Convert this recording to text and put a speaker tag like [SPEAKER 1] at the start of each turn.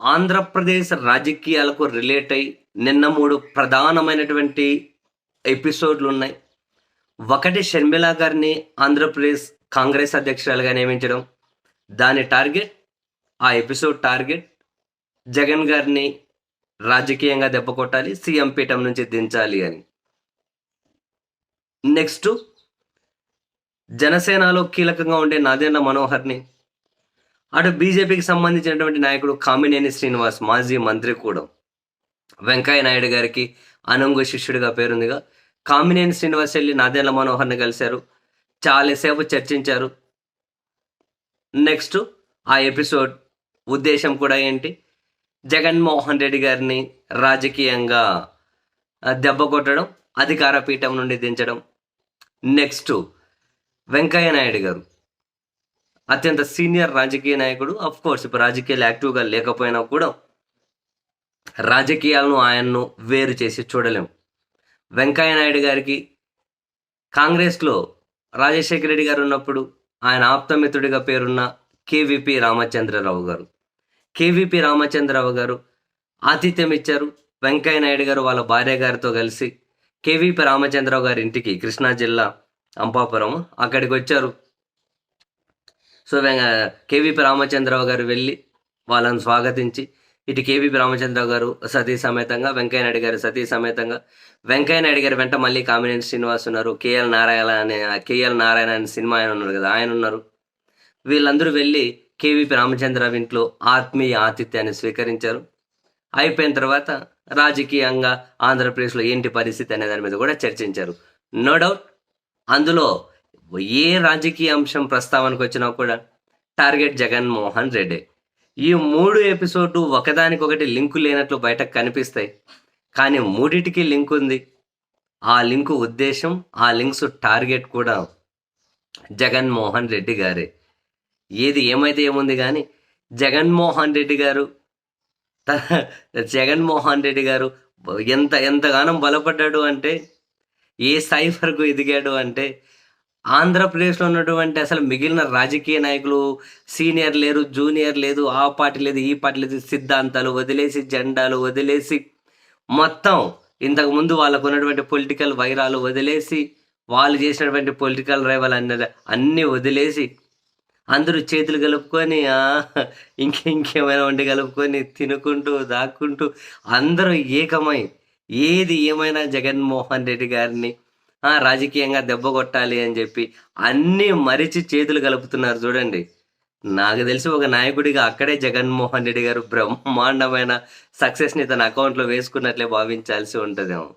[SPEAKER 1] ఆంధ్రప్రదేశ్ రాజకీయాలకు రిలేట్ అయి నిన్న మూడు ప్రధానమైనటువంటి ఎపిసోడ్లు ఉన్నాయి. ఒకటి షర్మిల గారిని ఆంధ్రప్రదేశ్ కాంగ్రెస్ అధ్యక్షురాలుగా నియమించడం. దాని టార్గెట్ ఆ ఎపిసోడ్ టార్గెట్ జగన్ గారిని రాజకీయంగా దెబ్బ కొట్టాలి సీఎం పీఠం నుంచి దించాలి అని. నెక్స్ట్ జనసేనలో కీలకంగా ఉండే నాదేండ్ల మనోహర్ని అటు బీజేపీకి సంబంధించినటువంటి నాయకుడు కామినేని శ్రీనివాస్ మాజీ మంత్రి కూడా. వెంకయ్య నాయుడు గారికి అనంగు శిష్యుడిగా పేరుందిగా. కామినేని శ్రీనివాస్ వెళ్ళి నాదేళ్ళ మనోహర్ని కలిశారు. చాలాసేపు చర్చించారు. నెక్స్ట్ ఆ ఎపిసోడ్ ఉద్దేశం కూడా ఏంటి? జగన్మోహన్ రెడ్డి గారిని రాజకీయంగా దెబ్బ కొట్టడం అధికార పీఠం నుండి దించడం. నెక్స్ట్ వెంకయ్య నాయుడు గారు. అత్యంత సీనియర్ రాజకీయ నాయకుడు అఫ్ కోర్స్ ఇప్పుడు రాజకీయాలు యాక్టివ్గా లేకపోయినా కూడా రాజకీయాలను ఆయన్ను వేరు చేసి చూడలేము. వెంకయ్య నాయుడు గారికి కాంగ్రెస్లో రాజశేఖర రెడ్డి గారు ఉన్నప్పుడు ఆయన ఆప్తమిత్రుడిగా పేరున్న కేవీపీ రామచంద్రరావు గారు. కేవీపీ రామచంద్రరావు గారు ఆతిథ్యం ఇచ్చారు. వెంకయ్య నాయుడు గారు వాళ్ళ భార్య గారితో కలిసి కేవీపీ రామచంద్రరావు గారి ఇంటికి కృష్ణా జిల్లా అంపాపురం అక్కడికి వచ్చారు. సో కేవీపీ రామచంద్రరావు గారు వెళ్ళి వాళ్ళని స్వాగతించి ఇటు కేవీపీ రామచంద్రరావు గారు సతీ సమేతంగా వెంకయ్య నాయుడు గారు సతీ సమేతంగా వెంకయ్య నాయుడు గారి వెంట మళ్ళీ కామినేని శ్రీనివాస్ ఉన్నారు. కేఎల్ నారాయణ అనే కేఎల్ నారాయణ అనే సినిమా ఆయన ఉన్నారు కదా ఆయన ఉన్నారు. వీళ్ళందరూ వెళ్ళి కేవీపీ రామచంద్రరావు ఇంట్లో ఆత్మీయ ఆతిథ్యాన్ని స్వీకరించారు. అయిపోయిన తర్వాత రాజకీయంగా ఆంధ్రప్రదేశ్లో ఏంటి పరిస్థితి అనే దాని మీద కూడా చర్చించారు. నో డౌట్ అందులో ఏ రాజకీయ అంశం ప్రస్తావనకు వచ్చినా కూడా టార్గెట్ జగన్మోహన్ రెడ్డి. ఈ మూడు ఎపిసోడ్ ఒకదానికొకటి లింకు లేనట్లు బయటకు కనిపిస్తాయి. కానీ మూడిటికి లింక్ ఉంది. ఆ లింకు ఉద్దేశం ఆ లింక్స్ టార్గెట్ కూడా జగన్మోహన్ రెడ్డి గారే. ఏది ఏమైతే ఏముంది కానీ జగన్మోహన్ రెడ్డి గారు జగన్మోహన్ రెడ్డి గారు ఎంత ఎంతగానం బలపడ్డాడు అంటే ఏ స్థాయి వరకు ఎదిగాడు అంటే ఆంధ్రప్రదేశ్లో ఉన్నటువంటి అసలు మిగిలిన రాజకీయ నాయకులు సీనియర్ లేరు జూనియర్ లేదు ఆ పార్టీ లేదు ఈ పార్టీ లేదు సిద్ధాంతాలు వదిలేసి జెండాలు వదిలేసి మొత్తం ఇంతకు ముందు వాళ్ళకు ఉన్నటువంటి పొలిటికల్ వైరాలు వదిలేసి వాళ్ళు చేసినటువంటి పొలిటికల్ రైవల్ అన్నది అన్నీ వదిలేసి అందరూ చేతులు కలుపుకొని ఇంకే ఇంకేమైనా వండి కలుపుకొని తినుకుంటూ దాక్కుంటూ అందరూ ఏకమై ఏది ఏమైనా జగన్మోహన్ రెడ్డి గారిని రాజకీయంగా దెబ్బ కొట్టాలి అని చెప్పి అన్నీ మరిచి చేతులు కలుపుతున్నారు చూడండి. నాకు తెలిసి ఒక నాయకుడిగా అక్కడే జగన్మోహన్ రెడ్డి గారు బ్రహ్మాండమైన సక్సెస్ని తన అకౌంట్లో వేసుకున్నట్లే భావించాల్సి ఉంటుందేమో.